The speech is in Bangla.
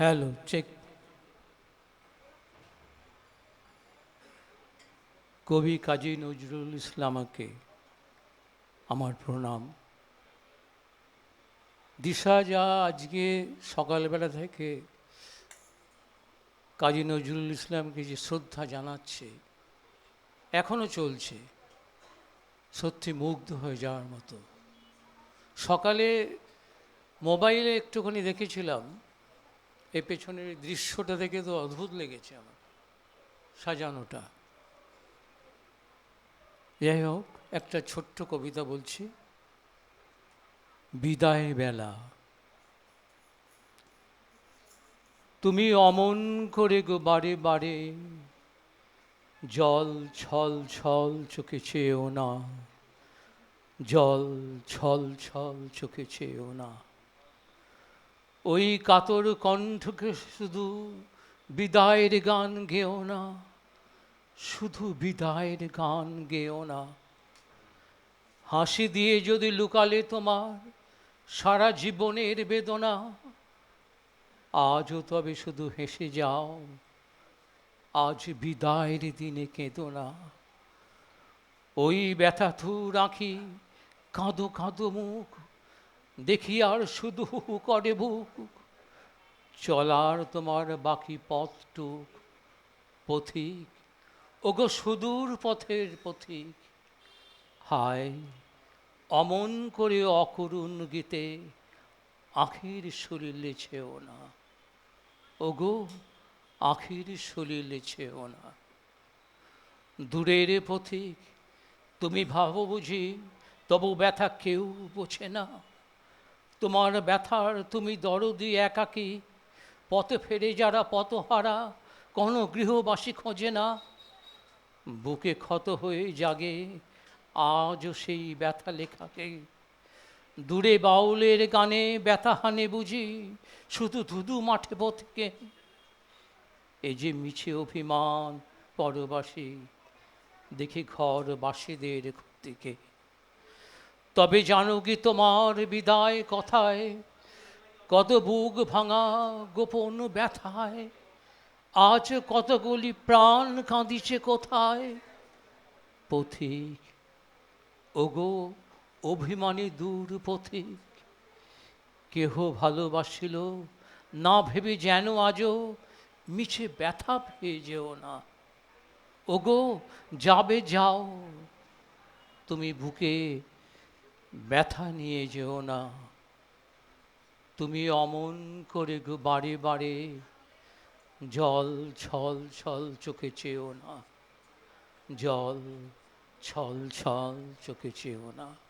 হ্যালো চেক কবি কাজী নজরুল ইসলামকে আমার প্রণাম। দিশা যা আজকে সকালবেলা থেকে কাজী নজরুল ইসলামকে যে শ্রদ্ধা জানাচ্ছে এখনও চলছে, সত্যি মুগ্ধ হয়ে যাওয়ার মতো। সকালে মোবাইলে একটুখানি দেখেছিলাম এই পেছনের দৃশ্যটা দেখে তো অদ্ভুত লেগেছে আমার, সাজানোটা। যাই হোক, একটা ছোট্ট কবিতা বলছি, বিদায় বেলা। তুমি অমন করে গো বারে বারে, জল ছল ছল চোখে চেয়েও না, জল ছল ছল চোখে চেয়েও না। ওই কাতর কণ্ঠকে শুধু বিদায়ের গান গেও না, শুধু বিদায়ের গান গেও না। হাসি দিয়ে যদি লুকালে তোমার সারা জীবনের বেদনা, আজও তবে শুধু হেসে যাও, আজ বিদায়ের দিনে কেঁদো না। ওই ব্যথা থু রাখি কাঁদো কাঁদো মুখ দেখি আর শুধু করে বুক। চলার তোমার বাকি পথটুক, পথিক। ওগো সুদূর পথের পথিক। হায়, অমন করে অকরুণ গীতে আখির সলিলে ছেও না। ওগো, আখির ছেও না। দূরের পথিক, তুমি ভাবো বুঝি, তবু ব্যথা কেউ বোঝে না। তোমার ব্যথার তুমি দরদি একাকী। পথে ফেরে যারা পথহারা, কোনো গৃহবাসী খোঁজে না। বুকে ক্ষত হয়ে জাগে, আজও সেই ব্যথা লেখাকে। দূরে বাউলের গানে ব্যথা হানে বুঝি, শুধু ধুধু মাঠে পথকে এই যে মিছে অভিমান পরবাসী, দেখি ঘর বাসীদের দিকে তবে জানো কি তোমার বিদায় কথায়? কত বুক ভাঙা গোপন ব্যথায়? আজ কতগুলি প্রাণ কাঁদিছে কোথায়? পথিক, ওগো অভিমানী দূর পথিক, কেহ ভালোবাসিল না ভেবে যেন আজও মিছে ব্যথা পেয়ে যেও না? ওগো, যাবে যাও, তুমি বুকে ব্যথা নিয়ে যেও না। তুমি অমন করে বাড়ি বারে বারে জল ছল ছল চোখে চেয়েও না। জল ছল ছল চোখে চেয়েও না।